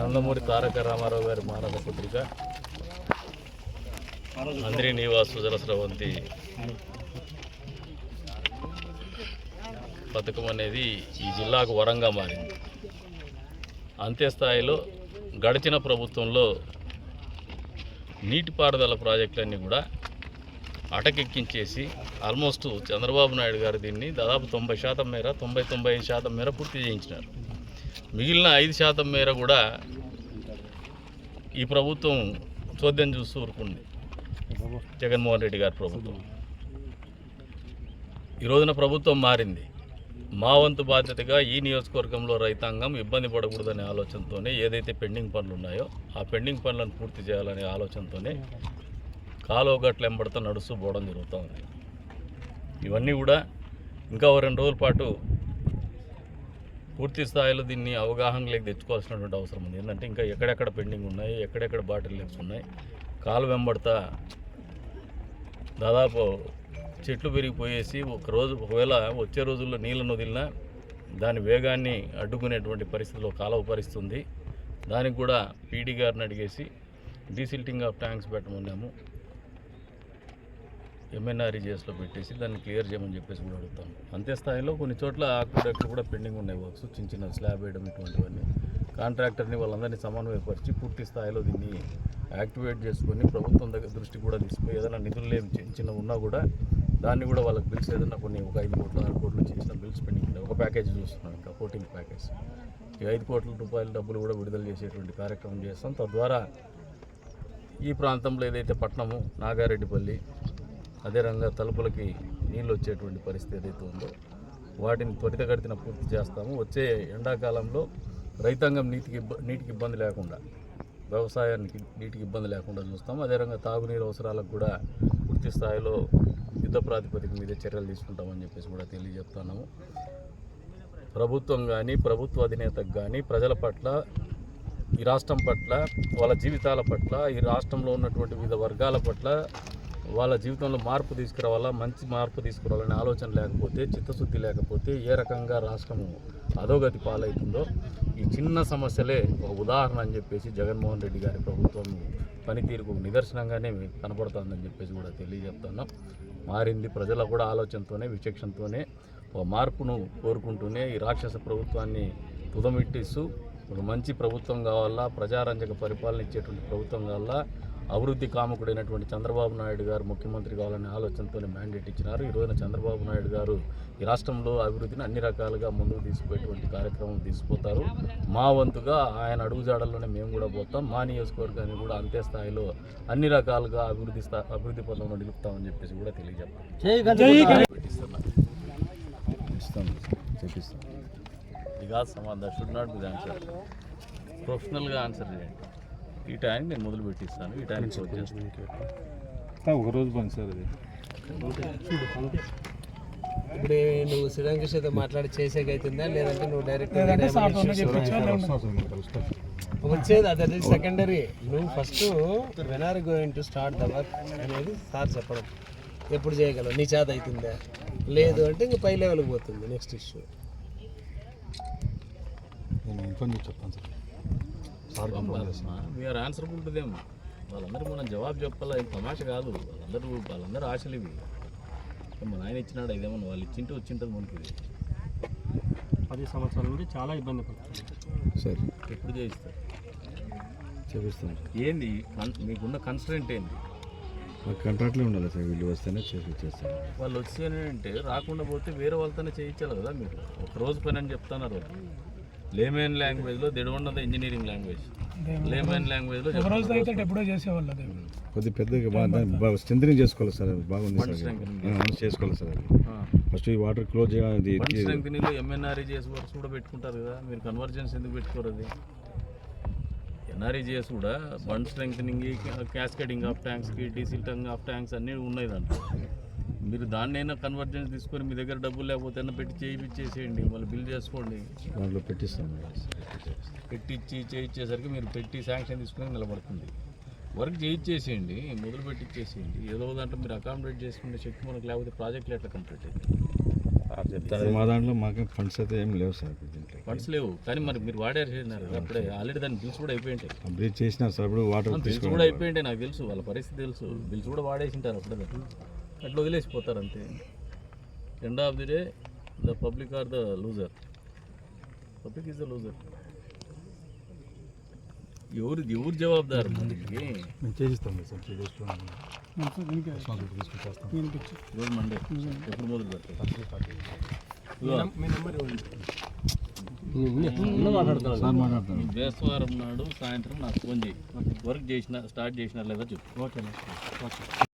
నందమూరి తారక రామారావు గారి మానవ పత్రిక. అందరి నివాసు జలస్రవంతి పథకం అనేది ఈ జిల్లాకు వరంగా మారింది. అంత్యస్థాయిలో గడిచిన ప్రభుత్వంలో నీటిపారుదల ప్రాజెక్టులన్నీ కూడా అటకెక్కించేసి ఆల్మోస్ట్ చంద్రబాబు నాయుడు గారు దీన్ని దాదాపు తొంభై శాతం మేర తొంభై తొంభై ఐదు శాతం మేర పూర్తి చేయించినారు. మిగిలిన ఐదు శాతం మేర కూడా ఈ ప్రభుత్వం చోద్యం చూస్తూ ఊరుకుంది. జగన్మోహన్ రెడ్డి గారి ప్రభుత్వం. ఈ రోజున ప్రభుత్వం మారింది. మా వంతు బాధ్యతగా ఈ నియోజకవర్గంలో రైతాంగం ఇబ్బంది పడకూడదనే ఆలోచనతోనే ఏదైతే పెండింగ్ పనులు ఉన్నాయో ఆ పెండింగ్ పనులను పూర్తి చేయాలనే ఆలోచనతోనే కాలువ గట్ల నడుస్తూ పోవడం జరుగుతూ ఉంది. ఇవన్నీ కూడా ఇంకా రెండు రోజుల పాటు పూర్తి స్థాయిలో దీన్ని అవగాహనలోకి తెచ్చుకోవాల్సినటువంటి అవసరం ఉంది. ఏంటంటే ఇంకా ఎక్కడెక్కడ పెండింగ్ ఉన్నాయి ఎక్కడెక్కడ బాటిల్ లెక్స్ ఉన్నాయి కాలు వెంబడతా దాదాపు చెట్లు పెరిగిపోయేసి ఒక రోజు ఒకవేళ వచ్చే రోజుల్లో నీళ్ళను వదిలినా దాని వేగాన్ని అడ్డుకునేటువంటి పరిస్థితిలో కాలువ పరిస్థితుంది దానికి కూడా పీడీ గారిని అడిగేసి డీసిల్టింగ్ ఆఫ్ ట్యాంక్స్ పెట్టమన్నాము. ఎంఎన్ఆర్ఈజిఎస్లో పెట్టేసి దాన్ని క్లియర్ చేయమని చెప్పేసి కూడా అడుగుతాం అంతే స్థాయిలో కొన్ని చోట్ల అక్కడ కూడా పెండింగ్ ఉన్నాయి వర్క్స్ చిన్న చిన్న స్లాబ్ వేయడం ఇటువంటివన్నీ. కాంట్రాక్టర్ని వాళ్ళందరినీ సమన్వయపరిచి పూర్తి స్థాయిలో దీన్ని యాక్టివేట్ చేసుకొని ప్రభుత్వం దగ్గర దృష్టి కూడా తీసుకుని ఏదైనా నిధులు ఏమి చిన్న చిన్న ఉన్నా కూడా దాన్ని కూడా వాళ్ళకి బిల్స్ ఏదైనా కొన్ని ఒక ఐదు కోట్లు ఆరు కోట్లు చేసిన బిల్స్ పెండింగ్ ఉన్నాయి. ఒక ప్యాకేజ్ చూస్తున్నాం ఇంకా ఫోర్టీన్ ప్యాకేజ్. ఈ ఐదు కోట్ల రూపాయల డబ్బులు కూడా విడుదల చేసేటువంటి కార్యక్రమం చేస్తాం. తద్వారా ఈ ప్రాంతంలో ఏదైతే పట్టణము నాగారెడ్డిపల్లి అదే రంగా తలుపులకి నీళ్ళు వచ్చేటువంటి పరిస్థితి ఏదైతే ఉందో వాటిని త్వరితగతిన పూర్తి చేస్తాము. వచ్చే ఎండాకాలంలో రైతాంగం నీటికి నీటికి ఇబ్బంది లేకుండా వ్యవసాయానికి నీటికి ఇబ్బంది లేకుండా చూస్తాము. అదే తాగునీరు అవసరాలకు కూడా పూర్తి స్థాయిలో యుద్ధ ప్రాతిపదిక మీద చర్యలు తీసుకుంటామని చెప్పేసి కూడా తెలియజెప్తున్నాము ప్రభుత్వం కానీ ప్రభుత్వ అధినేతకు కానీ ప్రజల పట్ల ఈ రాష్ట్రం పట్ల వాళ్ళ జీవితాల పట్ల ఈ రాష్ట్రంలో ఉన్నటువంటి వివిధ వర్గాల పట్ల వాళ్ళ జీవితంలో మార్పు తీసుకురావాలా మంచి మార్పు తీసుకురావాలనే ఆలోచన లేకపోతే చిత్తశుద్ధి లేకపోతే ఏ రకంగా రాష్ట్రము అధోగతి పాలవుతుందో ఈ చిన్న సమస్యలే ఒక ఉదాహరణ అని చెప్పేసి జగన్మోహన్ రెడ్డి గారి ప్రభుత్వం పనితీరుకు నిదర్శనంగానే కనపడుతుందని చెప్పేసి కూడా తెలియజెప్తున్నాం మారింది ప్రజల కూడా ఆలోచనతోనే విచక్షణతోనే ఒక మార్పును కోరుకుంటూనే ఈ రాక్షస ప్రభుత్వాన్ని తుదమిట్టిస్తూ ఒక మంచి ప్రభుత్వం కావాలా ప్రజారంజక పరిపాలన ఇచ్చేటువంటి ప్రభుత్వం కావాలా అభివృద్ధి కాముకుడైనటువంటి చంద్రబాబు నాయుడు గారు ముఖ్యమంత్రి కావాలనే ఆలోచనతోనే మ్యాండేట్ ఇచ్చినారు. ఈ రోజున చంద్రబాబు నాయుడు గారు ఈ రాష్ట్రంలో అభివృద్ధిని అన్ని రకాలుగా ముందుకు తీసుకుపోయేటువంటి కార్యక్రమం తీసుకుపోతారు. మా వంతుగా ఆయన అడుగుజాడల్లోనే మేము కూడా పోతాం. మా నియోజకవర్గాన్ని కూడా అంతే స్థాయిలో అన్ని రకాలుగా అభివృద్ధి స్థా అభివృద్ధి పదంలో నిలుపుతామని చెప్పేసి కూడా సమాధానం షుడ్ నాట్ బి ఆన్సర్ ప్రొఫెషనల్గా ఆన్సర్ చేయండి. ఈ టైం నేను మొదలు పెట్టిస్తాను. ఈ టైం క్లోజ్ చేస్తాను. ఒక రోజు పని సార్ అది. ఇప్పుడు నువ్వు శ్రీలంక చేత మాట్లాడి చేసేకైతుందా లేదంటే నువ్వు డైరెక్ట్ వచ్చేది అది సెకండరీ నువ్వు first when are going to start the work అనేది సార్ చెప్పడం. ఎప్పుడు చేయగలవు? నీ చేత అవుతుందా? లేదు అంటే ఇంక పై లెవెల్కి పోతుంది నెక్స్ట్ ఇష్యూ చేసి చెప్తాను sir. We're answerable to them వాళ్ళందరూ మనం జవాబు చెప్పాలా? ఇది తమాష కాదు. వాళ్ళందరూ వాళ్ళందరూ ఆశలు ఇవి. మన ఆయన ఇచ్చినాడు ఇదేమన్నా వాళ్ళు ఇచ్చింటే వచ్చింటుంది మనకి ఇది. పది సంవత్సరాల నుండి చాలా ఇబ్బంది పడుతుంది సరే. ఎప్పుడు చేయిస్తారు? చేపిస్తాను ఏంది? కన్ మీకున్న కన్స్టెంట్ ఏంది? కాంట్రాక్ట్లో ఉండాలి సార్. వీళ్ళు వస్తేనే చేసి చేస్తాను వాళ్ళు వచ్చేనంటే రాకుండా పోతే వేరే వాళ్ళతోనే చేయించాలి కదా మీరు ఒక రోజు పని అని చెప్తున్నారు లేమెన్ లాంగ్వేజ్లో దిడవండద ఇంజనీరింగ్ లాంగ్వేజ్ లేమెన్ లాంగ్వేజ్లో ఎప్పుడో చేసేవాళ్ళు అది. కొద్ది పెద్దగా బాగా స్ట్రెంథనింగ్ చేసుకోవాలి సార్ బాగుంది సార్. చేసుకోవాలి. సార్ అది. ఫస్ట్ ఈ వాటర్ క్లోజ్ చేయాలి స్ట్రెంగ్త్నింగ్ ఎంఎన్ఆర్ఈజిఎస్ వర్క్స్ కూడా పెట్టుకుంటారు కదా మీరు కన్వర్జెన్స్ ఎందుకు పెట్టుకోరు అది? ఎన్ఆర్ఈజిఎస్ కూడా ఫండ్ స్ట్రెంగ్త్నింగ్ క్యాస్కేడింగ్ ఆఫ్ ట్యాంక్స్కి డీసిల్టింగ్ ఆఫ్ ట్యాంక్స్ అన్నీ ఉన్నాయి దాంట్లో. మీరు దాన్నైనా కన్వర్జెన్స్ తీసుకొని మీ దగ్గర డబ్బులు లేకపోతే అయినా పెట్టి చేయించేసేయండి మళ్ళీ బిల్ చేసుకోండి. దాంట్లో పెట్టిస్తాను పెట్టించి చేయించేసరికి మీరు పెట్టి శాంక్షన్ తీసుకుని నిలబడుతుంది. వర్క్ చేయించేసేయండి మొదలు పెట్టించేసేయండి ఏదో దాంట్లో మీరు అకామిడేట్ చేసుకునే శక్తి మనకు లేకపోతే ప్రాజెక్టులు ఎట్లా కంప్లీట్ అవుతుంది మా దాంట్లో మాకు ఫండ్స్ అయితే ఏం లేవు సార్ ఫండ్స్ లేవు కానీ మరి మీరు వాడేసినారు అప్పుడే ఆల్రెడీ దాని బిల్స్ కూడా అయిపోయి ఉంటాయి. కంప్లీట్ చేసినారు సార్ ఇప్పుడు వాటర్ బిల్స్ కూడా అయిపోయి ఉంటాయి నాకు తెలుసు వాళ్ళ పరిస్థితి తెలుసు. బిల్స్ కూడా వాడేసి ఉంటారు అప్పుడే. అట్లా వదిలేసిపోతారు అంతే end of the day the public are the loser public is the loser ఎవరు ఎవరు జవాబుదారు మేము చేసిస్తాం రోజు మండే ఎప్పుడు మొదలు బేస్తవారం నాడు సాయంత్రం నాకు ఫోన్ చేయి. వర్క్ చేసిన స్టార్ట్ చేసిన లేదా చెప్పు. Okay okay.